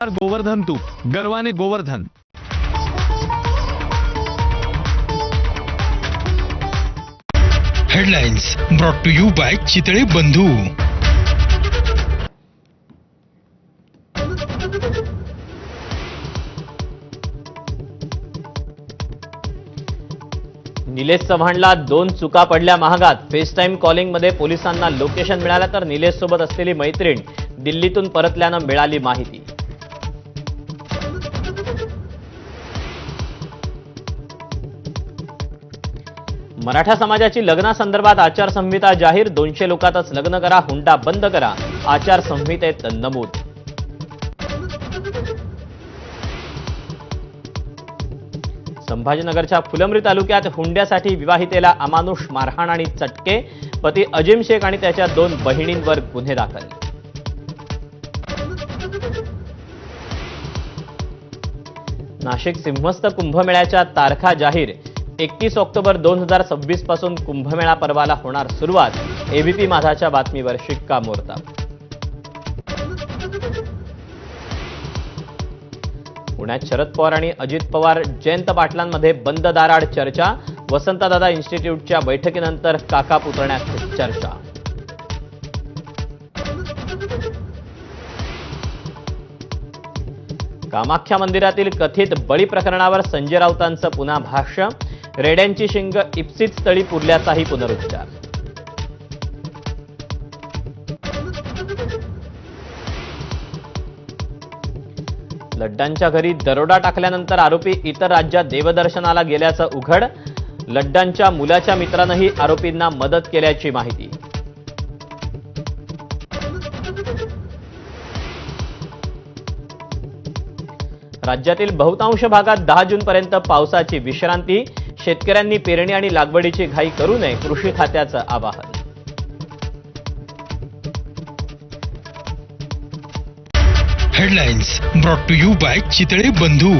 गोवर्धन तूप गर्वाने Govardhan. Headlines brought to you by Chitale Bandhu. Nilesh चव्हाणला दोन चुका पडल्या महागात. फेस टाईम कॉलिंगमध्ये पोलिसांना लोकेशन मिळालं तर निलेश सोबत असलेली मैत्रीण दिल्लीतून परतल्यानं मिळाली माहिती. मराठा समाजाची लग्नासंदर्भात आचारसंहिता जाहीर. दोनशे लोकातच लग्न करा हुंडा बंद करा. आचारसंहितेत नमूद. संभाजीनगरच्या फुलंब्री तालुक्यात हुंड्यासाठी विवाहितेला अमानुष मारहाण आणि चटके. पती अजिम शेख आणि त्याच्या दोन बहिणींवर गुन्हे दाखल. नाशिक सिंहस्थ कुंभमेळ्याच्या तारखा जाहीर. एकतीस ऑक्टोबर दोन हजार सव्वीसपासून कुंभमेळा पर्वाला होणार सुरुवात. एबीपी माझाच्या बातमीवर शिक्कामोर्तब पुण्यात शरद पवार आणि अजित पवार जयंत पाटलांमध्ये बंद दाराड चर्चा. वसंतदादा इन्स्टिट्यूटच्या बैठकीनंतर काका पुतण्यात चर्चा. कामाख्या मंदिरातील कथित बळी प्रकरणावर संजय राऊतांचं पुन्हा भाष्य. रेड्यांची शिंग इप्सित स्थळी पुरल्याचाही पुनरुच्चार. लड्डांच्या घरी दरोडा टाकल्यानंतर आरोपी इतर राज्यात देवदर्शनाला गेल्याचं उघड लड्डांच्या मुलाच्या मित्रानंही आरोपींना मदत केल्याची माहिती. राज्यातील बहुतांश भागात दहा जूनपर्यंत पावसाची विश्रांती शेतकऱ्यांनी पेरणी आणि लागवडीची घाई करू नये कृषी खात्याचं आवाहन. Headlines brought to you by Chitale Bandhu.